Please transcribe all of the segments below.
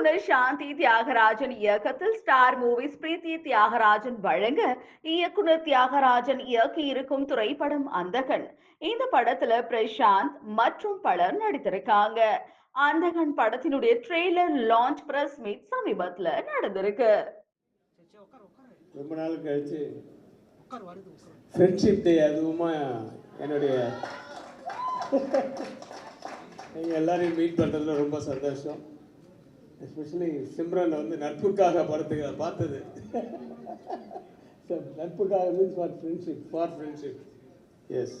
இயக்குனர் சாந்தி தியாகராஜன் இயக்கத்தில் star movies பிரீத்தி தியாகராஜன் வழங்க இயக்குனர் தியாகராஜன் இயக்கி இருக்கும் திரைப்படம் அந்தகன். இந்த படத்துல பிரசாந்த் மற்றும் பலர் நடித்திருக்காங்க. அந்தகன் படத்தினுடைய ட்ரெய்லர் லான்ச் பிரஸ் மீட் சமீபத்துல நடந்திருக்கு. ரொம்ப நாள் கழிச்சு ஃப்ரெண்ட்ஷிப் டே அதுவுமா என்னுடைய நீங்கள் எல்லாரையும் மீட் பண்ணுறதுல ரொம்ப சந்தோஷம். எஸ்பெஷலி சிம்ரன் வந்து நட்புக்காக படத்துக்கு பார்த்தது. Natpukkaga means for friendship for friendship yes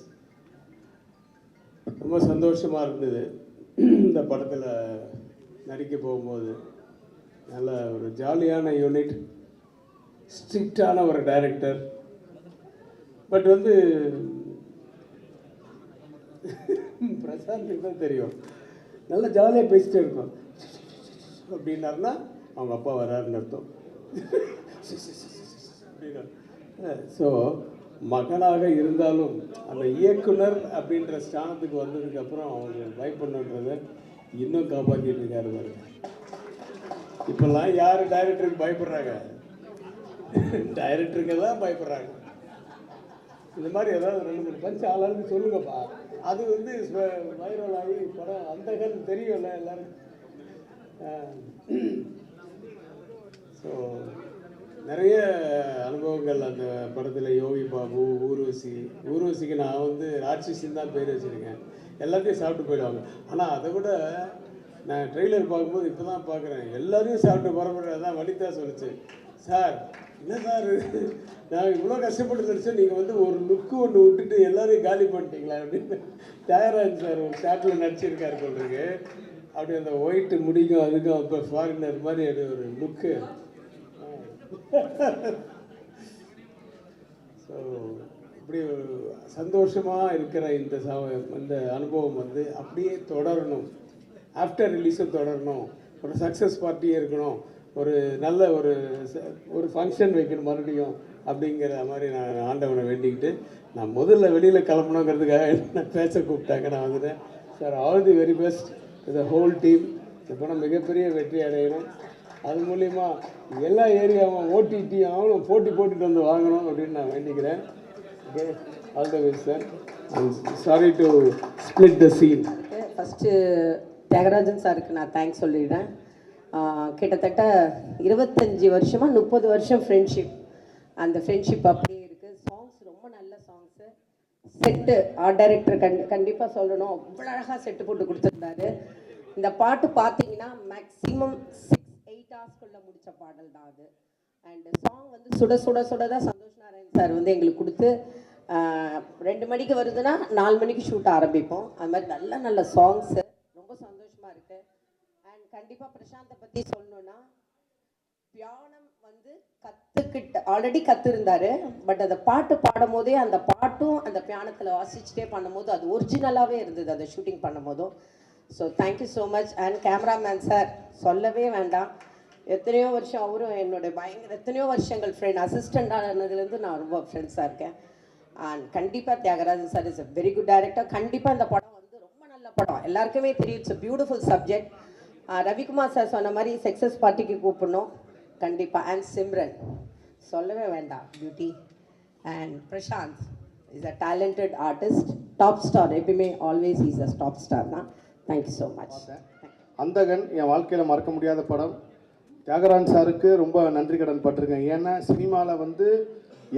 ரொம்ப சந்தோஷமாக இருந்தது. இந்த படத்தில் நடிக்க போகும்போது. நல்ல ஒரு ஜாலியான யூனிட் ஸ்ட்ரிக்டான ஒரு டைரக்டர் பட் வந்து பிரசாந்துக்கு தான் தெரியும். நல்லா ஜாலியாக பேசிட்டே இருக்கும் அப்படின்னாருன்னா அவங்க அப்பா வராருன்னு அர்த்தம். ஸோ மகனாக இருந்தாலும் அந்த இயக்குனர் அப்படின்ற ஸ்தானத்துக்கு வந்ததுக்கப்புறம் அவங்க பயப்படணுன்றதை இன்னும் காப்பாற்றிட்டு இருக்காரு பாருங்க. இப்போல்லாம் யார் டைரக்டருக்கு பயப்படுறாங்க? டைரக்டருக்கு தான் பயப்படுறாங்க. இந்த மாதிரி ஏதாவது ரெண்டு மூணு பஞ்சு ஆளாளுக்கு சொல்லுங்கப்பா. அது வந்து வைரல் ஆகி படம் அந்தகன் தெரியும்ல எல்லாரும். ஸோ நிறைய அனுபவங்கள் அந்த படத்தில் யோகி பாபு ஊர்வசி. ஊர்வசிக்கு நான் வந்து ராட்சசின்னு தான் பேர் வச்சுருக்கேன். எல்லாத்தையும் சாப்பிட்டு போயிடுவாங்க. ஆனால் அதை விட நான் ட்ரெய்லர் பார்க்கும்போது இப்போ தான் பார்க்குறேன். எல்லாரையும் சாப்பிட்டு புறப்படுற தான் வனிதா சொல்லிச்சு. சார் என்ன சார் நான் இவ்வளோ கஷ்டப்பட்டு நடிச்சேன் நீங்கள் வந்து ஒரு லுக்கு ஒன்று விட்டுட்டு எல்லாரையும் காலி பண்ணிட்டீங்களா அப்படின்னு. டயராஜ் சார் ஒரு ஷாட்டில் நடிச்சிருக்காரு சொல்கிறேங்க அப்படி அந்த ஒயிட்டு முடிக்கும் அதுக்கும் அப்போ ஃபாரினர் மாதிரி அது ஒரு லுக்கு ஸோ இப்படி ஒரு சந்தோஷமாக இருக்கிற இந்த ச- இந்த அனுபவம் வந்து அப்படியே தொடரணும். ஆஃப்டர் ரிலீஸும் தொடரணும். ஒரு சக்ஸஸ் பார்ட்டியே இருக்கணும். ஒரு நல்ல ஒரு ச- ஒரு ஃபங்க்ஷன் வைக்கணும் மறுபடியும் அப்படிங்கிற மாதிரி நான் ஆண்டவனை வேண்டிக்கிட்டு நான் முதல்ல வெளியில் கிளம்பணுங்கிறதுக்காக என்ன பேச கூப்பிட்டாங்க நான் வந்துட்டேன். Sir all the very best the whole team இந்த படம் மிகப்பெரிய வெற்றி அடையணும் அது மூலிமா எல்லா ஏரியாவும் ஓடிடி அவனும் போட்டி போட்டுட்டு வந்து வாங்கணும் அப்படின்னு நான் வேண்டிக்கிறேன் okay all the best sir sorry to split the scene first Thiagarajan சாருக்கு நான் தேங்க்ஸ் சொல்லிடுறேன். கிட்டத்தட்ட இருபத்தஞ்சி வருஷமாக முப்பது வருஷம் ஃப்ரெண்ட்ஷிப் அந்த ஃப்ரெண்ட்ஷிப் அப்படி இருக்குது சாங்ஸ் ரொம்ப நல்ல சாங்ஸு செட்டு ஆர்ட் டைரக்டர் கண் கண்டிப்பாக சொல்லணும். அவ்வளோ அழகாக செட்டு போட்டு கொடுத்துருந்தாரு. இந்த பாட்டு பார்த்தீங்கன்னா மேக்ஸிமம் சிக்ஸ் எயிட் ஹவர்ஸ்க்குள்ளே முடித்த பாடல் தான் அது. அண்டு சாங் வந்து சுட சுட சுட தான் சந்தோஷ் நாராயண் சார் வந்து எங்களுக்கு கொடுத்து ரெண்டு மணிக்கு வருதுன்னா நாலு மணிக்கு ஷூட் ஆரம்பிப்போம். அது மாதிரி நல்ல நல்ல சாங்ஸு ரொம்ப சந்தோஷமாக இருக்குது அண்ட் கண்டிப்பாக பிரசாந்தை பற்றி சொல்லணுன்னா தியானம் வந்து கற்றுக்கிட்டு ஆல்ரெடி கற்றுருந்தாரு பட் அந்த பாட்டு பாடும் போதே அந்த பாட்டும் அந்த பியானத்தில் வாசிச்சுட்டே பண்ணும்போது அது ஒரிஜினலாகவே இருந்தது அந்த ஷூட்டிங் பண்ணும்போதும். So thank you so much and cameraman sir சொல்லவே வேண்டாம். எத்தனையோ வருஷம் அவரும் என்னுடைய பயங்கர எத்தனையோ வருஷங்கள் ஃப்ரெண்ட் அசிஸ்டண்ட் ஆனதுலேருந்து நான் ரொம்ப ஃப்ரெண்ட்ஸாக இருக்கேன். அண்ட் கண்டிப்பாக Thiagarajan sir is a very good director கண்டிப்பாக இந்த படம் வந்து ரொம்ப நல்ல படம். எல்லாருக்குமே தெரியும் it's a beautiful subject Ravikumar sir சொன்ன மாதிரி சக்ஸஸ் பார்ட்டிக்கு கூப்பிடணும். கண்டிப்பாக அண்ட் சிம்ரன் சொல்லவே வேண்டாம் beauty and Prashanth is a talented artist top star எப்பயுமே always is a top star தான். Thank you so much Andhagan என் வாழ்க்கையில் மறக்க முடியாத படம். தியாகராஜன் சாருக்கு ரொம்ப நன்றி கடன் பட்டிருக்கேன். ஏன்னா சினிமாவில் வந்து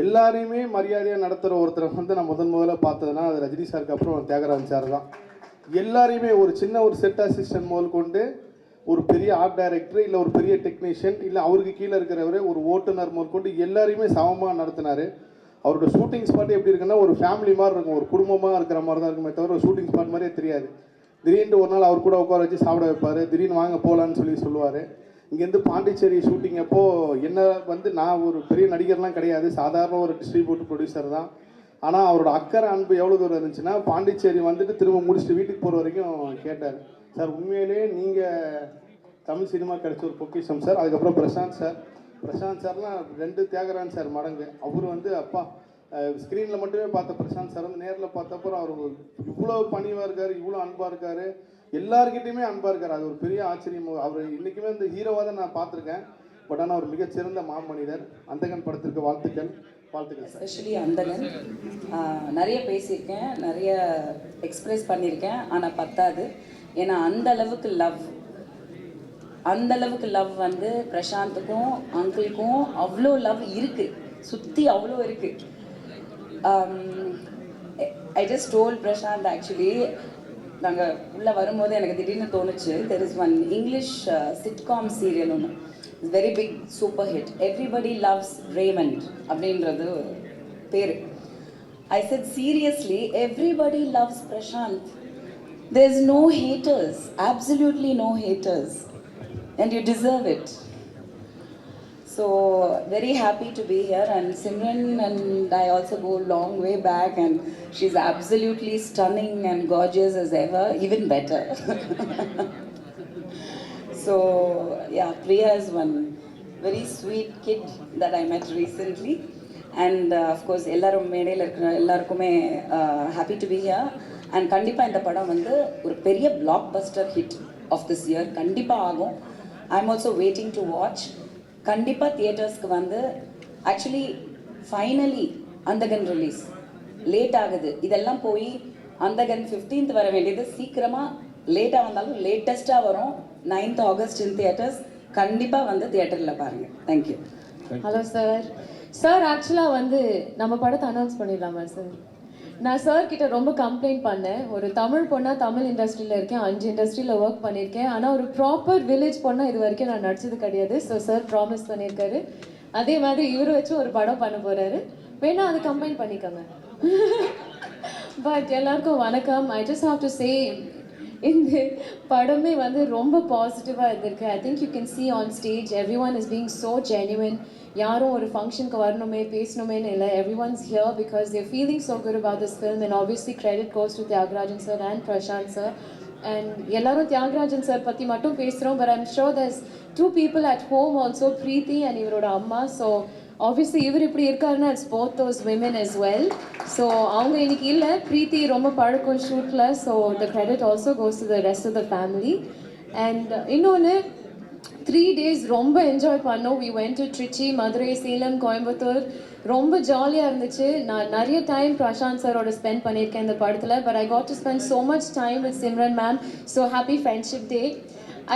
எல்லாரையுமே மரியாதையாக நடத்துகிற ஒருத்தரை வந்து நான் முதன் முதல்ல பார்த்ததுன்னா அது ரஜினி சாருக்கு அப்புறம் தியாகராஜன் சார் தான். எல்லாரையுமே ஒரு சின்ன ஒரு செட் அசிஸ்டன்ட் முதல் கொண்டு ஒரு பெரிய ஆர்ட் டைரக்டர் இல்லை ஒரு பெரிய டெக்னீஷியன் இல்லை அவருக்கு கீழே இருக்கிறவர் ஒரு ஓட்டுநர் முதல் கொண்டு எல்லாரையுமே சமமாக நடத்தினார். அவரோட ஷூட்டிங் ஸ்பாட் எப்படி இருக்குன்னா ஒரு ஃபேமிலி மாதிரி இருக்கும். ஒரு குடும்பமாக இருக்கிற மாதிரி தான் இருக்குமே தவிர ஒரு ஷூட்டிங் ஸ்பாட் மாதிரியே தெரியாது. திடீர்னு ஒரு நாள் அவர் கூட உட்கார வச்சு சாப்பிட வைப்பார். திடீர்னு வாங்க போகலான்னு சொல்லி சொல்லுவார். இங்கேருந்து பாண்டிச்சேரி ஷூட்டிங் அப்போது என்ன வந்து நான் ஒரு பெரிய நடிகர்லாம் கிடையாது. சாதாரண ஒரு டிஸ்ட்ரிபியூட் ப்ரொடியூசர் தான். ஆனால் அவரோட அக்கறை அன்பு எவ்வளோ தூரம் இருந்துச்சுன்னா பாண்டிச்சேரி வந்துட்டு திரும்ப முடிச்சுட்டு வீட்டுக்கு போகிற வரைக்கும் கேட்டார். சார் உண்மையிலேயே நீங்கள் தமிழ் சினிமா கிடைச்ச ஒரு பொக்கிஷம் சார். அதுக்கப்புறம் பிரசாந்த் சார். பிரசாந்த் சார்லாம் ரெண்டு தியாகரான் சார் மடங்கு. அவர் வந்து அப்பா ஸ்க்ரீனில் மட்டுமே பார்த்த பிரசாந்த் சார் வந்து நேரில் பார்த்தப்பறம் அவர் இவ்வளோ பணிவாக இருக்கார் இவ்வளோ அன்பாக இருக்கார். எல்லாருக்கிட்டையுமே அன்பாக இருக்கார். அது ஒரு பெரிய ஆச்சரியம். அவர் இன்றைக்குமே இந்த ஹீரோவாக தான் நான் பார்த்துருக்கேன். பட் ஆனால் ஒரு மிகச்சிறந்த மாமனிதர். அந்தகன் படத்திற்கு வாழ்த்துக்கள். வாழ்த்துக்கள் சார். எஸ்பெஷலி அந்தகன். நிறைய பேசியிருக்கேன். நிறைய எக்ஸ்பிரஸ் பண்ணியிருக்கேன். ஆனால் பத்தாது. ஏன்னா அந்த அளவுக்கு லவ் அந்த அளவுக்கு லவ் வந்து பிரசாந்துக்கும் அங்கிளுக்கும் அவ்வளோ லவ் இருக்கு. சுற்றி அவ்வளோ இருக்கு. I just told Prashanth actually நாங்கள் உள்ளே வரும்போது எனக்கு திடீர்னு தோணுச்சு. There is one English sitcom serial ஒன்று very big super hit everybody loves Raymond அப்படின்றது பேர். I said seriously everybody loves Prashanth there's no haters absolutely no haters and you deserve it so very happy to be here and simran and i also go long way back and she's absolutely stunning and gorgeous as ever even better so yeah priya is one very sweet kid that i met recently and uh, of course எல்லாரும் மேடையில் இருக்கிற எல்லாருக்குமே happy to be here And கண்டிப்பாக இந்த படம் வந்து ஒரு பெரிய blockbuster hit of this year கண்டிப்பாக ஆகும். I am also waiting to watch கண்டிப்பாக தியேட்டர்ஸ்க்கு வந்து actually finally Andhagan release late ஆகுது. இதெல்லாம் போய் அந்தகன் 15th வர வேண்டியது. சீக்கிரமாக லேட்டாக வந்தாலும் லேட்டஸ்ட்டாக வரும். நைன்த் ஆகஸ்ட் இன் தியேட்டர்ஸ் கண்டிப்பாக வந்து தியேட்டரில் பாருங்கள் தேங்க்யூ ஹலோ சார் சார் ஆக்சுவலாக வந்து நம்ம படத்தை அனௌன்ஸ் பண்ணிடலாமா சார் நான் சார் கிட்ட ரொம்ப கம்ப்ளைண்ட் பண்ணேன். ஒரு தமிழ் பொண்ணா தமிழ் இண்டஸ்ட்ரியில இருக்கேன். அஞ்சு இண்டஸ்ட்ரியில் ஒர்க் பண்ணியிருக்கேன் ஆனால் ஒரு ப்ராப்பர் வில்லேஜ் பொண்ணா இது வரைக்கும் நான் நடிச்சது கிடையாது. ஸோ சார் ப்ராமிஸ் பண்ணியிருக்காரு அதே மாதிரி இவரை வச்சு ஒரு படம் பண்ண போறாரு. வேணா அது கம்பைன் பண்ணிக்கோங்க. பட் எல்லாருக்கும் வணக்கம். I just have to say இந்த படமே வந்து ரொம்ப பாசிட்டிவாக இருந்திருக்கு. I think you can see on stage everyone is being so genuine யாரும் ஒரு ஃபங்க்ஷனுக்கு வரணுமே பேசணுமேன்னு இல்லை. Everyone's here because there feeling so good about this film and obviously credit goes to Thiagarajan sir and Prashanth sir and எல்லாரும் Thiagarajan sir பற்றி மட்டும் பேசுகிறோம் but I'm sure these two people at home also Preethi and இவரோட அம்மா. So obviously இவர் இப்படி இருக்காருன்னா it's both those women is well so அவங்க இன்னைக்கு இல்லை. ப்ரீத்தி ரொம்ப பழக்கம் ஷூட்டில் so the credit also goes to the rest of the family and இன்னொன்று த்ரீ டேஸ் ரொம்ப என்ஜாய் பண்ணோம். We went to Trichy Madurai Salem Coimbatore ரொம்ப ஜாலியாக இருந்துச்சு. நான் நிறைய டைம் பிரசாந்த் சாரோட ஸ்பெண்ட் பண்ணியிருக்கேன் இந்த படத்தில். But I got to spend so much time with Simran ma'am so happy friendship day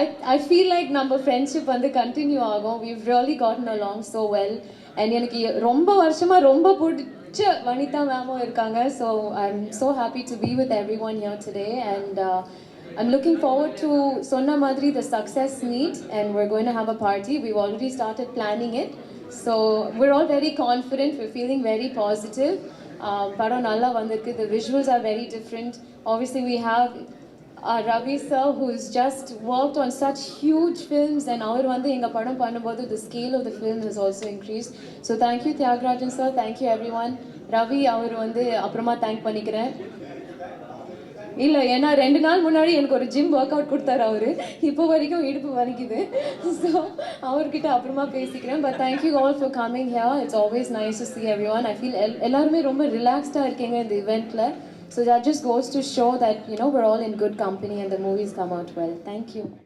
I I feel like நம்ம ஃப்ரெண்ட்ஷிப் வந்து கண்டினியூ ஆகும். We've really gotten along so well and எனக்கு ரொம்ப வருஷமாக ரொம்ப பிடிச்ச வனிதா மேமும் இருக்காங்க so I am so happy to be with every one year today and I'm looking forward to Sonna Madri, the success meet, and we're going to have a party. We've already started planning it. So we're all very confident, we're feeling very positive. Um, படம் நல்லா வந்திருக்கு the visuals are very different. Obviously, we have uh, Ravi sir, who's just worked on such huge films, and அவர் வந்து thing படம் பண்ணும்போது the scale of the film has also increased. So thank you Tyagarajan sir, thank you everyone. Ravi அவர் வந்து அப்புறமா thank பண்ணிக்கிறேன். இல்லை ஏன்னா ரெண்டு நாள் முன்னாடி எனக்கு ஒரு ஜிம் ஒர்க் அவுட் கொடுத்தாரு அவர். இப்போ வரைக்கும் இடுப்பு வலிக்குது. ஸோ அவர்கிட்ட அப்புறமா பேசிக்கிறேன். But thank you all for coming here it's always nice to see everyone I feel L எல்லாருமே ரொம்ப ரிலாக்ஸ்டாக இருக்கீங்க இந்த இவெண்ட்டில் So that just goes to show that, you know, we're all in good company and the movies come out well. Thank you.